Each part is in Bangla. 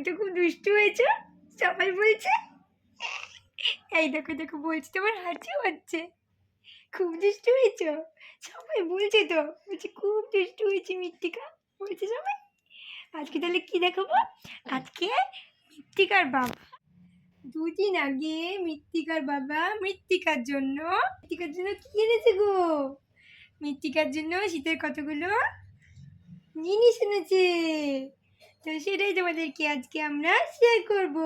তো খুব দুষ্টু হয়েছো, সবাই বলছে। এই দেখো দেখো, বলছি তোমার হাসি হচ্ছে। খুব দুষ্টু হয়েছো? সবাই বলছে তো, বলছে খুব দুষ্টু হয়েছে মৃত্তিকা। বলছে সবাই। আজকে তাহলে কি দেখাবো? আজকে মৃত্তিকার বাবা। দুদিন আগে মৃত্তিকার বাবা মৃত্তিকার জন্য মৃত্তিকার জন্য কি এনেছে গো? মৃত্তিকার জন্য শীতের কতগুলো? জিনিস এনেছে। তো সেটাই তোমাদেরকে আজকে আমরা শেয়ার করব।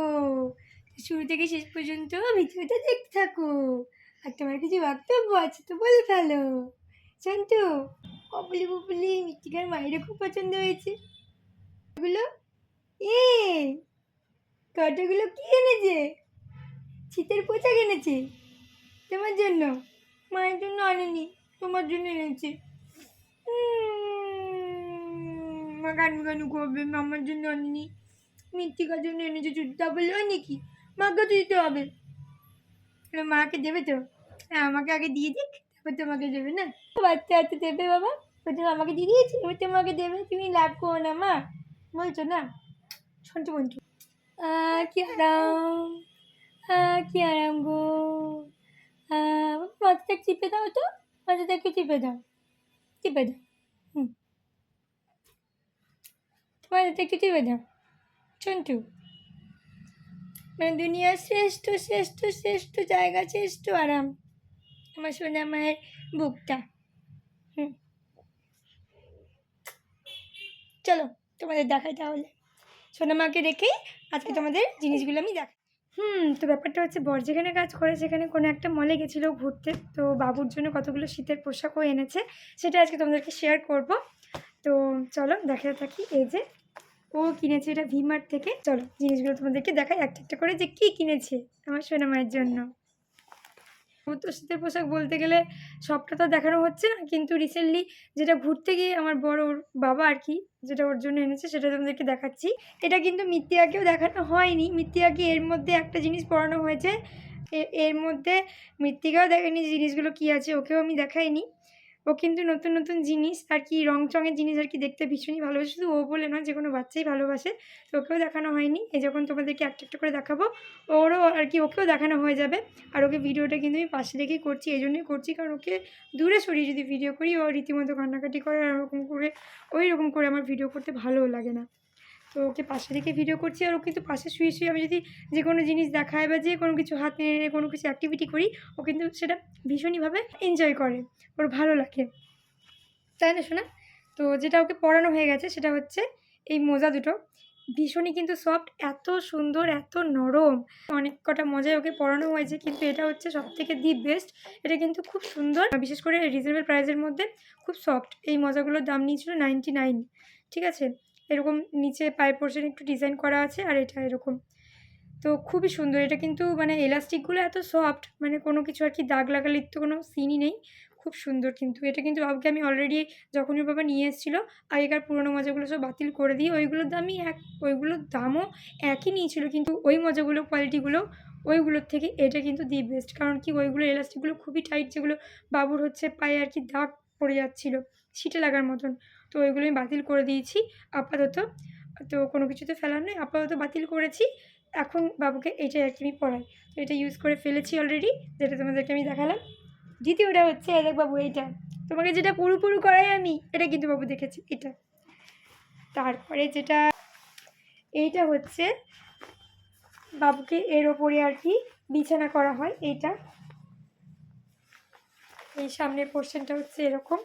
শুরু থেকে শেষ পর্যন্ত ভিডিওটা দেখতে থাকো। আর তোমার কিছু বক্তব্য আছে তো বলে ফেলো। শান্তু কপলি কপলি মৃত্তিকার মায়েরও খুব পছন্দ হয়েছে। এগুলো? এ! কতগুলো কি এনেছে? শীতের পোশাক এনেছে। তোমার জন্য? মায়ের জন্য আনেনি, তোমার জন্য এনেছে। উম, মা গান গান করবে আমার জন্য আনেনি মৃত্তিকার জন্য এনেছে জুতা বললে হয় নাকি? মাকে তো দিতে হবে। মাকে দেবে তো? হ্যাঁ আমাকে আগে দিয়ে দিক তারপর তোমাকে দেবে না? বাচ্চা হাতে দেবে বাবা। প্রথমে আমাকে দিয়ে দিয়েছি এবার তোমাকে দেবে। তুমি লাভ করো না মা। বলছো না? শুনতে বন্ধু? কি আরাম। কি আরাম গো। মাথাটা চিপে দাও তো। মাথাটা একটু চিপে দাও। চিপে দাও। হুম। চিপে দাও সন্টু মানে দুনিয়ার শ্রেষ্ঠ শ্রেষ্ঠ শ্রেষ্ঠ জায়গা, শ্রেষ্ঠ আরাম। আমার সোনা মায়ের বুকটা। হুম। চলো, তোমাদের দেখাই তাহলে। সোনা মাকে রেখেই আজকে তোমাদের জিনিসগুলো আমি দেখাই। হুম, তো ব্যাপারটা হচ্ছে বর যেখানে কাজ করে সেখানে কোনো একটা মলে গেছিল ঘুরতে। তো বাবুর জন্য কতগুলো শীতের পোশাকও এনেছে, সেটা আজকে তোমাদেরকে শেয়ার করব। তো চলো দেখাতে থাকি। এই যে ও কিনেছে এটা ভিমার্ট থেকে। চলো জিনিসগুলো তোমাদেরকে দেখাই, একটা একটা করে যে কী কিনেছে আমার সোনা মায়ের জন্য। তো শীতের পোশাক বলতে গেলে সবটা তো দেখানো হচ্ছে না, কিন্তু রিসেন্টলি যেটা ঘুরতে গিয়ে আমার বড় ওর বাবা আর কি, যেটা ওর জন্য এনেছে সেটা তোমাদেরকে দেখাচ্ছি। এটা কিন্তু মিত্তিয়াকেও দেখানো হয়নি। মিত্তিয়াকে এর মধ্যে একটা জিনিস পড়ানো হয়েছে। এর মধ্যে মৃত্তিকাও দেখেনি জিনিসগুলো কী আছে, ওকেও আমি দেখাইনি। ও কিন্তু নতুন নতুন জিনিস আর কি রং চঙের জিনিস আর কি দেখতে ভীষণই ভালোবাসে। শুধু ও বলে নয়, যে কোনো বাচ্চাই ভালোবাসে। তো ওকেও দেখানো হয়নি। এই যখন তোমাদেরকে একটা একটা করে দেখাবো, ওরও আর কি ওকেও দেখানো হয়ে যাবে। আর ওকে ভিডিওটা কিন্তু আমি পাশে দেখেই করছি এই জন্যই করছি। কারণ ওকে দূরে সরিয়ে যদি ভিডিও করি, ও রীতিমতো কান্নাকাটি করে, আর ওরকম করে ওই রকম করে আমার ভিডিও করতে ভালোও লাগে না। ওকে পাশে রেখে ভিডিও করছি আর ও কিন্তু পাশে শুয়ে শুয়ে আমি যদি যে কোনো জিনিস দেখায় বা যে কোনো কিছু হাত নিয়ে নিয়ে কোনো কিছু অ্যাক্টিভিটি করি, ও কিন্তু সেটা ভীষণইভাবে এনজয় করে। ওর ভালো লাগে। তাই না শোনা তো যেটা ওকে পড়ানো হয়ে গেছে সেটা হচ্ছে এই মোজা দুটো। ভীষণই কিন্তু সফট এত সুন্দর, এত নরম। অনেক কটা মজায় ওকে পড়ানো হয়েছে, কিন্তু এটা হচ্ছে সব থেকে দি বেস্ট এটা কিন্তু খুব সুন্দর। বিশেষ করে রিজনেবল প্রাইসের মধ্যে খুব সফট এই মজাগুলোর দাম নিয়েছিল নাইনটি নাইন ঠিক আছে? এরকম নিচে পায়ের পোর্শন একটু ডিজাইন করা আছে আর এটা এরকম। তো খুবই সুন্দর। এটা কিন্তু মানে এলাস্টিকগুলো এত সফট মানে কোনো কিছু আর কি দাগ লাগালে তো কোনো সিনই নেই। খুব সুন্দর কিন্তু। এটা কিন্তু বাবুকে আমি অলরেডি যখনই বাবা নিয়ে এসেছিল, আগেকার পুরোনো মজাগুলো সব বাতিল করে দিই ওইগুলোর দামই এক ওইগুলোর দামও একই নিয়েছিল কিন্তু ওই মজাগুলো কোয়ালিটিগুলো ওইগুলোর থেকে এটা কিন্তু দি বেস্ট কারণ কি ওইগুলো এলাস্টিকগুলো খুবই টাইট যেগুলো বাবুর হচ্ছে পায়ে আর কি দাগ পড়ে যাচ্ছিল। সিটে লাগার মতন। তো ওইগুলো আমি বাতিল করে দিয়েছি আপাতত। তো কোনো কিছুতে ফেলার নেই আপাতত বাতিল করেছি। এখন বাবুকে এইটাই আর কি আমি পড়াই। তো এটা ইউজ করে ফেলেছি অলরেডি যেটা তোমাদেরকে আমি দেখালাম। দ্বিতীয়টা হচ্ছে, এই দেখ বাবু, এইটা। তোমাকে যেটা পুরু পুরু করাই আমি, এটা কিন্তু বাবু দেখেছি, এটা। তারপরে যেটা, এইটা হচ্ছে, বাবুকে এর ওপরে আর কি বিছানা করা হয়, এইটা। এই সামনের পোর্শনটা হচ্ছে এরকম।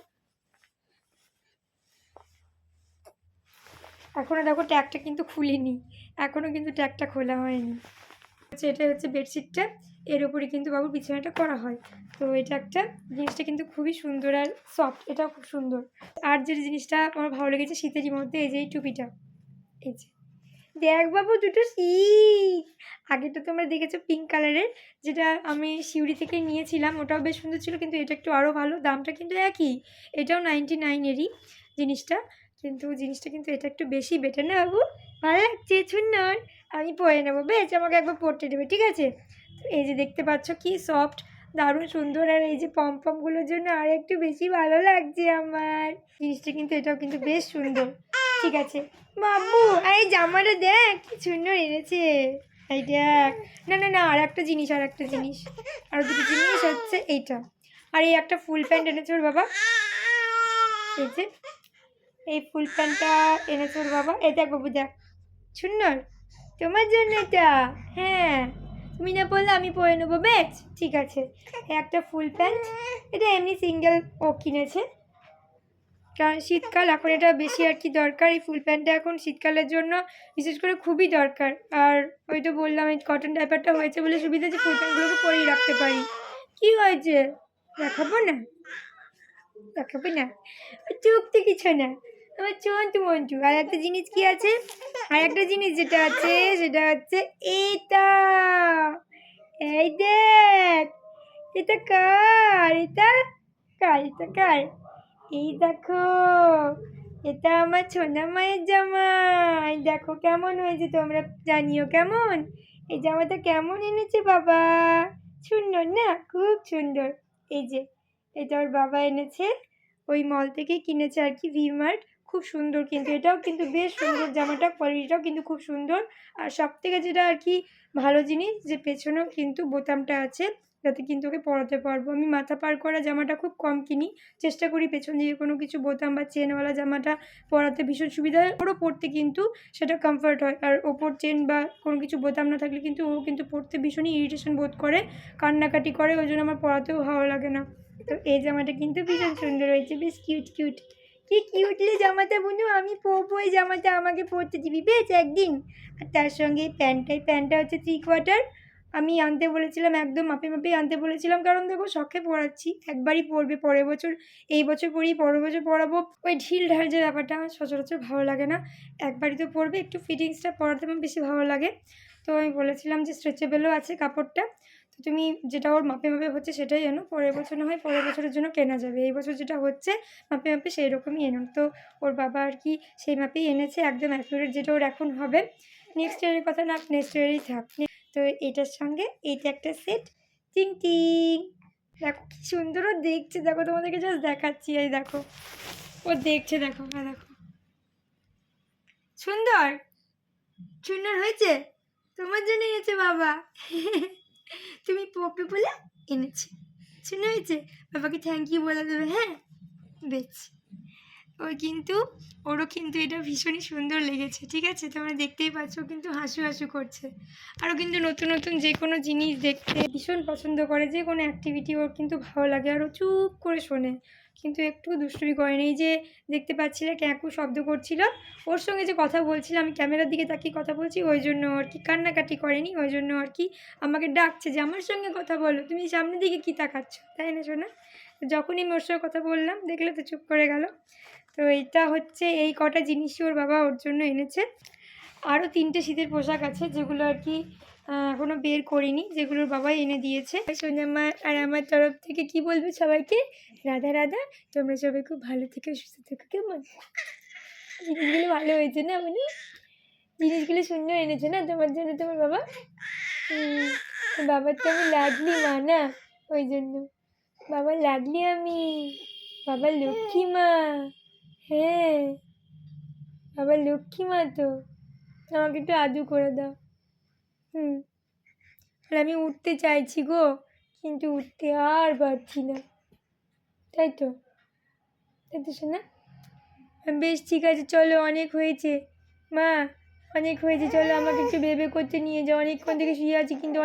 এখনও দেখো ট্যাগটা কিন্তু খুলিনি। এখনও কিন্তু ট্যাগটা খোলা হয়নি। আচ্ছা এটা হচ্ছে বেডশিটটা এর উপরে কিন্তু বাবুর বিছানাটা করা হয়। তো এটা একটা জিনিসটা কিন্তু খুবই সুন্দর আর সফট এটাও খুব সুন্দর। আর যে জিনিসটা আমার ভালো লেগেছে শীতেরই মধ্যে, এই যে এই টুপিটা। এই যে। দেখ বাবু, দুটো শীত। আগেটা তোমরা দেখেছ পিঙ্ক কালারের যেটা আমি শিউরি থেকে নিয়েছিলাম, ওটাও বেশ সুন্দর ছিল, কিন্তু এটা একটু আরও ভালো। দামটা কিন্তু একই। এটাও নাইনটি নাইনেরই জিনিসটা। কিন্তু জিনিসটা কিন্তু এটা একটু বেশি বেটার না বাবু ভালো লাগছে সুন্দর আমি পরে নেব। বেশ, আমাকে একবার পরতে দেবে, ঠিক আছে? তো এই যে দেখতে পাচ্ছ কি সফট দারুণ সুন্দর, আর এই যে পমপমগুলোর জন্য আর একটু বেশি ভালো লাগছে আমার। জিনিসটা কিন্তু এটাও কিন্তু বেশ সুন্দর। ঠিক আছে। বাবু আর এই জামাটা দেখ, কি সুন্দর এনেছে। এই দেখ। না না না, আর একটা জিনিস, আর একটা জিনিস। আর দুটো জিনিস হচ্ছে এইটা। আর এই একটা ফুল প্যান্ট এনেছে ওর বাবা। এই যে। এই ফুল প্যান্টটা এনেছে ওর বাবা। এই দেখ বাবু দেখ সুন্দর? তোমার জন্য এটা। হ্যাঁ। তুমি না বললে আমি পরে নেব বেশ ঠিক আছে। একটা ফুল প্যান্ট। এটা এমনি সিঙ্গেল ও কিনেছে। কারণ শীতকাল, এখন এটা বেশি আর কি দরকার। এই ফুল প্যান্টটা এখন শীতকালের জন্য বিশেষ করে খুবই দরকার। আর ওই তো বললাম, এই কটন ডাইপারটা হয়েছে বলে সুবিধা যে ফুল প্যান্টগুলোকে পরেই রাখতে পারি। কি হয়েছে? দেখাবো না? দেখাবো না। চুক্তি কিছু না। আমার চন্তু মন্টু আর একটা জিনিস কি আছে? আর একটা জিনিস যেটা আছে, সেটা হচ্ছে এটা। এই দেখ, এটা কার? এটা কার? এটা কার? এই দেখো, এটা আমার ছোনা মায়ের জামা। এই দেখো কেমন হয়েছে, তোমরা জানিও কেমন? এই জামাটা কেমন এনেছে বাবা? সুন্দর না? খুব সুন্দর। এই যে এটা ওর বাবা এনেছে। ওই মল থেকে কিনেছে আর কি ভি মার্ট খুব সুন্দর কিন্তু, এটাও কিন্তু বেশ সুন্দর জামাটা কোয়ালিটিটাও কিন্তু খুব সুন্দর। আর সব থেকে যেটা আর কি ভালো জিনিস, যে পেছনেও কিন্তু বোতামটা আছে, যাতে কিন্তু ওকে পরাতে পারব। আমি মাথা পার করা জামাটা খুব কম কিনি, চেষ্টা করি পেছন দিকে কোনো কিছু বোতাম বা চেনওয়ালা জামাটা পরাতে। ভীষণ সুবিধা হয়, ওরও পরতে কিন্তু সেটা কমফর্ট হয়। আর ওপর চেন বা কোনো কিছু বোতাম না থাকলে কিন্তু ও কিন্তু পরতে ভীষণই ইরিটেশন বোধ করে, কান্নাকাটি করে, ওই জন্য আমার পরাতেও ভালো লাগে না। তো এই জামাটা কিন্তু ভীষণ সুন্দর হয়েছে, বেশ কিউট কিউট কি কিউটলি জামাটা বুনু, আমি পরবো এই জামাটা আমাকে পরতে দিবি, বেশ একদিন। আর তার সঙ্গে এই প্যান্টটা এই প্যান্টটা হচ্ছে থ্রি কোয়ার্টার আমি আনতে বলেছিলাম, একদম মাপে মাপে আনতে বলেছিলাম, কারণ দেখো শখে পড়াচ্ছি একবারই পরবে পরের বছর। এই বছর পড়ি পরের বছর পরাবো। ওই ঢিল ঢাল যে ব্যাপারটা, আমার সচরাচর ভালো লাগে না। একবারই তো পরবে, একটু ফিটিংসটা পরাতে আমার বেশি ভালো লাগে। তো আমি বলেছিলাম যে স্ট্রেচেবেলও আছে কাপড়টা। তো তুমি যেটা ওর মাপে মাপে হচ্ছে সেটাই এনো পরের বছর না হয় পরের বছরের জন্য কেনা যাবে। এই বছর যেটা হচ্ছে মাপে মাপে সেই রকমই এনো। তো ওর বাবা আর কি সেই মাপেই এনেছে, একদম অ্যাকুরেট যেটা ওর এখন হবে। নেক্সট ইয়ারের কথা না নেক্সট ইয়ারেই থাক। তো এটার সঙ্গে এইটা একটা সেট টিং টিং। দেখো কি সুন্দর ও দেখছে। দেখো তোমাদেরকে জাস্ট দেখাচ্ছি। এই দেখো। ও দেখছে, দেখো হ্যাঁ দেখো। সুন্দর? সুন্দর হয়েছে? তোমার জন্য এনেছে বাবা। তুমি পপি বলে এনেছি। শুনে হয়েছে বাবাকে থ্যাংক ইউ বলে দেবে হ্যাঁ? বেশ। ও কিন্তু, ওরও কিন্তু এটা ভীষণই সুন্দর লেগেছে, ঠিক আছে? তোমরা দেখতেই পাচ্ছ কিন্তু হাসু হাসু করছে। আরও কিন্তু নতুন নতুন যে কোনো জিনিস দেখতে ভীষণ পছন্দ করে, যে কোনো অ্যাক্টিভিটি ওর কিন্তু ভালো লাগে আর ও চুপ করে শোনে। কিন্তু একটু দুষ্টুমি করেনি এই যে দেখতে পাচ্ছিলে ক্যাঁকু শব্দ করছিল, ওর সঙ্গে যে কথা বলছিলাম আমি ক্যামেরার দিকে তাকিয়ে কথা বলছি, ওই জন্য আর কি কান্নাকাটি করেনি, ওই জন্য আর কি আমাকে ডাকছে যে, আমার সঙ্গে কথা বলো, তুমি সামনের দিকে কী তাকাচ্ছ? তাই না শোনা যখনই আমি ওর সঙ্গে কথা বললাম, দেখলে তো চুপ করে গেল। তো এইটা হচ্ছে, এই কটা জিনিসই ওর বাবা ওর জন্য এনেছে। আরও তিনটে শীতের পোশাক আছে, যেগুলো আর কি আহ, এখনও বের করিনি যেগুলোর বাবাই এনে দিয়েছে। সোনামা আর আমার তরফ থেকে কি বলবে সবাইকে? রাধা রাধা তোমরা সবাই খুব ভালো থেকে সুস্থ থেকো কেমন? জিনিসগুলো ভালো হয়েছে না মানে? জিনিসগুলো সুন্দর এনেছে না তোমার জন্য তোমার বাবা? বাবার তো আমি লাডলি মা না? ওই জন্য। বাবা লাডলি আমি। বাবা লক্ষ্মী মা। হ্যাঁ। বাবা লক্ষ্মী মা তো। আমাকে একটু আদু করে দাও। হুম। আর আমি উঠতে চাইছি গো, কিন্তু উঠতে আর পারছি না। তাই তো? তাই তো শোনা বেশ ঠিক আছে, চলো, অনেক হয়েছে। মা, অনেক হয়েছে, চলো, আমাকে একটু ভেবে করতে নিয়ে যাও। অনেকক্ষণ থেকে শুয়ে আছি, কিন্তু